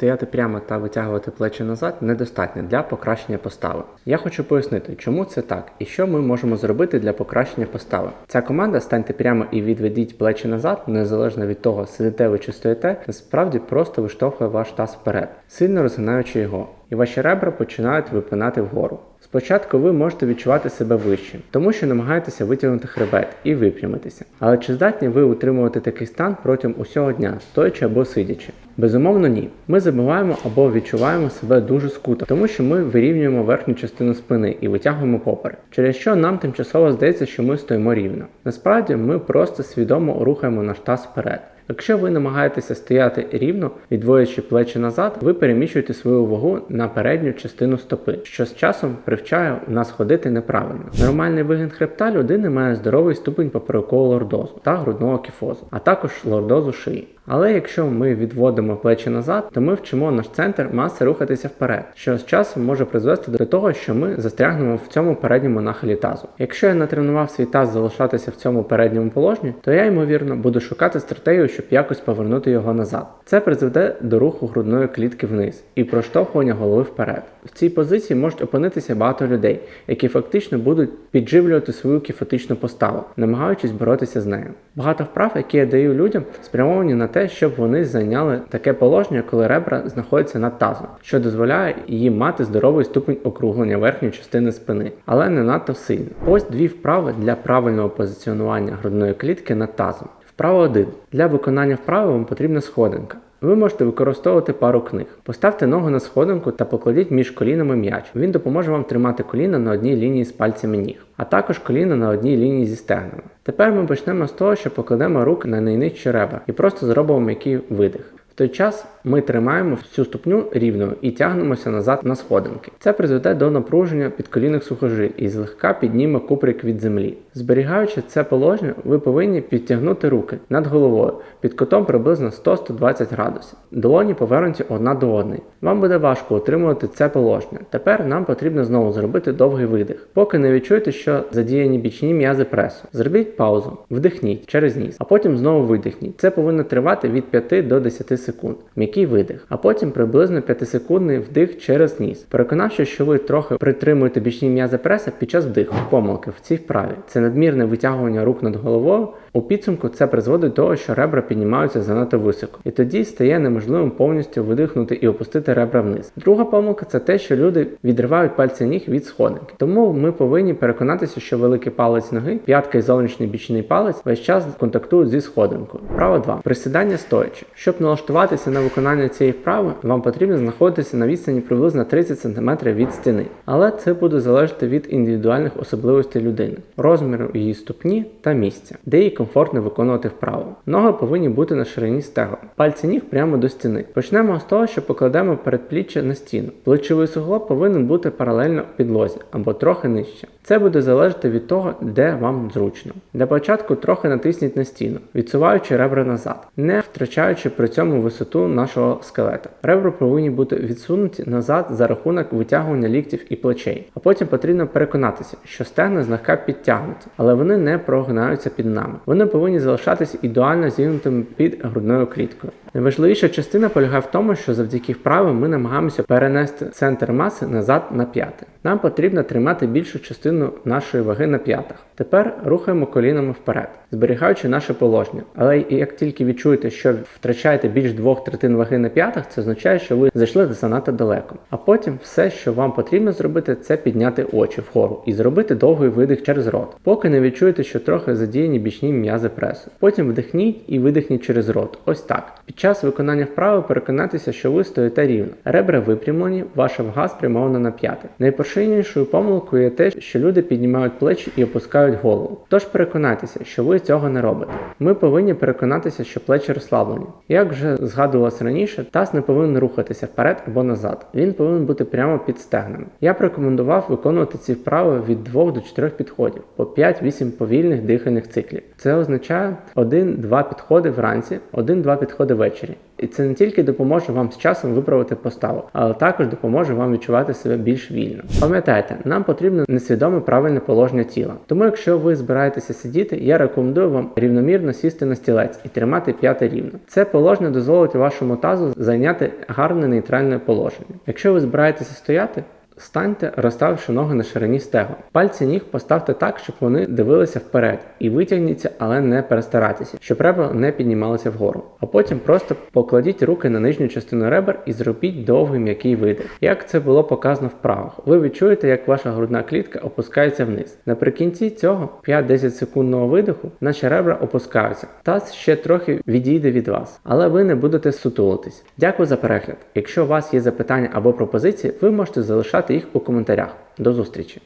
Стояти прямо та витягувати плечі назад недостатньо для покращення постави. Я хочу пояснити, чому це так і що ми можемо зробити для покращення постави. Ця команда станьте прямо і відведіть плечі назад, незалежно від того, сидите ви чи стоїте, насправді просто виштовхує ваш таз вперед, сильно розгинаючи його, і ваші ребра починають випинати вгору. Спочатку ви можете відчувати себе вище, тому що намагаєтеся витягнути хребет і випрямитися. Але чи здатні ви утримувати такий стан протягом усього дня, стоячи або сидячи? Безумовно, ні. Ми забуваємо або відчуваємо себе дуже скуто, тому що ми вирівнюємо верхню частину спини і витягуємо поперек, через що нам тимчасово здається, що ми стоїмо рівно. Насправді ми просто свідомо рухаємо наш таз вперед. Якщо ви намагаєтеся стояти рівно, відводячи плечі назад, ви переміщуєте свою вагу на передню частину стопи, що з часом привчає нас ходити неправильно. Нормальний вигін хребта людини має здоровий ступень поперекового лордозу та грудного кіфозу, а також лордозу шиї. Але якщо ми відводимо плечі назад, то ми вчимо наш центр маси рухатися вперед, що з часом може призвести до того, що ми застрягнемо в цьому передньому нахилі тазу. Якщо я натренував свій таз залишатися в цьому передньому положенні, то я ймовірно буду шукати стратегію, щоб якось повернути його назад. Це призведе до руху грудної клітки вниз і проштовхування голови вперед. В цій позиції можуть опинитися багато людей, які фактично будуть підживлювати свою кіфотичну поставу, намагаючись боротися з нею. Багато вправ, які я даю людям, спрямовані на те, щоб вони зайняли таке положення, коли ребра знаходяться над тазом, що дозволяє їм мати здоровий ступень округлення верхньої частини спини, але не надто сильно. Ось дві вправи для правильного позиціонування грудної клітки над тазом. Вправа 1. Для виконання вправи вам потрібна сходинка. Ви можете використовувати пару книг. Поставте ногу на сходинку та покладіть між колінами м'яч. Він допоможе вам тримати коліна на одній лінії з пальцями ніг, а також коліна на одній лінії зі стегнами. Тепер ми почнемо з того, що покладемо руки на найнижчі ребра і просто зробимо м'який видих. Той час ми тримаємо всю ступню рівною і тягнемося назад на сходинки. Це призведе до напруження підколінних сухожиль і злегка підніме куприк від землі. Зберігаючи це положення, ви повинні підтягнути руки над головою під кутом приблизно 100-120 градусів. Долоні повернуті одна до одної. Вам буде важко утримувати це положення. Тепер нам потрібно знову зробити довгий видих, поки не відчуєте, що задіяні бічні м'язи пресу. Зробіть паузу, вдихніть через ніс, а потім знову видихніть. Це повинно тривати від 5 до 10 секунд. М'який видих, а потім приблизно 5-секундний вдих через ніс. Переконавшись, що ви трохи притримуєте бічні м'язи преса під час вдиху, помилки в цій вправі. Це надмірне витягування рук над головою. У підсумку це призводить до того, що ребра піднімаються занадто високо, і тоді стає неможливим повністю видихнути і опустити ребра вниз. Друга помилка це те, що люди відривають пальці ніг від сходинки. Тому ми повинні переконатися, що великий палець ноги, п'ятка і зовнішній бічний палець весь час контактують зі сходинкою. Право 2. Присідання стоячи. Щоб налаштуватися на виконання цієї вправи, вам потрібно знаходитися на відстані приблизно 30 см від стіни. Але це буде залежати від індивідуальних особливостей людини, розміру її ступні та місця, де їй комфортно виконувати вправу. Ноги повинні бути на ширині стегла, пальці ніг прямо до стіни. Почнемо з того, що покладемо передпліччя на стіну. Плечовий суглоб повинен бути паралельно підлозі або трохи нижче. Це буде залежати від того, де вам зручно. Для початку трохи натисніть на стіну, відсуваючи ребра назад, не втрачаючи при цьому висоту нашого скелета. Ребра повинні бути відсунуті назад за рахунок витягування ліктів і плечей. А потім потрібно переконатися, що стегна злегка підтягнуті, але вони не прогинаються під нами. Вони повинні залишатися ідеально зігнутими під грудною кліткою. Найважливіша частина полягає в тому, що завдяки вправі ми намагаємося перенести центр маси назад на п'яти. Нам потрібно тримати більшу частину нашої ваги на п'ятах. Тепер рухаємо колінами вперед, зберігаючи наше положення. Але як тільки відчуєте, що втрачаєте більш двох третин ваги на п'ятах, це означає, що ви зайшли занадто далеко. А потім все, що вам потрібно зробити, це підняти очі вгору і зробити довгий видих через рот, поки не відчуєте, що трохи задіяні бічні м'язи пресу. Потім вдихніть і видихніть через рот. Ось так. Під час виконання вправи переконатися, що ви стоїте рівно. Ребра випрямлені, ваша вага спрямована на п'яти. Найпоширенішою помилкою є те, що люди піднімають плечі і опускають голову. Тож переконайтеся, що ви цього не робите. Ми повинні переконатися, що плечі розслаблені. Як вже згадувалось раніше, таз не повинен рухатися вперед або назад. Він повинен бути прямо під стегнами. Я б рекомендував виконувати ці вправи від 2 до 4 підходів по 5-8 повільних дихальних циклів. Це означає 1-2 підходи вранці, 1-2 підходи ввечері ввечері. І це не тільки допоможе вам з часом виправити поставу, але також допоможе вам відчувати себе більш вільно. Пам'ятайте, нам потрібно несвідоме правильне положення тіла. Тому, якщо ви збираєтеся сидіти, я рекомендую вам рівномірно сісти на стілець і тримати п'яте рівно. Це положення дозволить вашому тазу зайняти гарне нейтральне положення. Якщо ви збираєтеся стояти, Станьте, розставивши ноги на ширині стегон. Пальці ніг поставте так, щоб вони дивилися вперед, і витягніться, але не перестарайтеся, щоб ребра не піднімалися вгору. А потім просто покладіть руки на нижню частину ребер і зробіть довгий м'який видих. Як це було показано в вправах. Ви відчуєте, як ваша грудна клітка опускається вниз. Наприкінці цього 5-10 секундного видиху наші ребра опускаються. Таз ще трохи відійде від вас, але ви не будете сутулитись. Дякую за перегляд. Якщо у вас є запитання або пропозиції, ви можете залишати їх у коментарях. До зустрічі!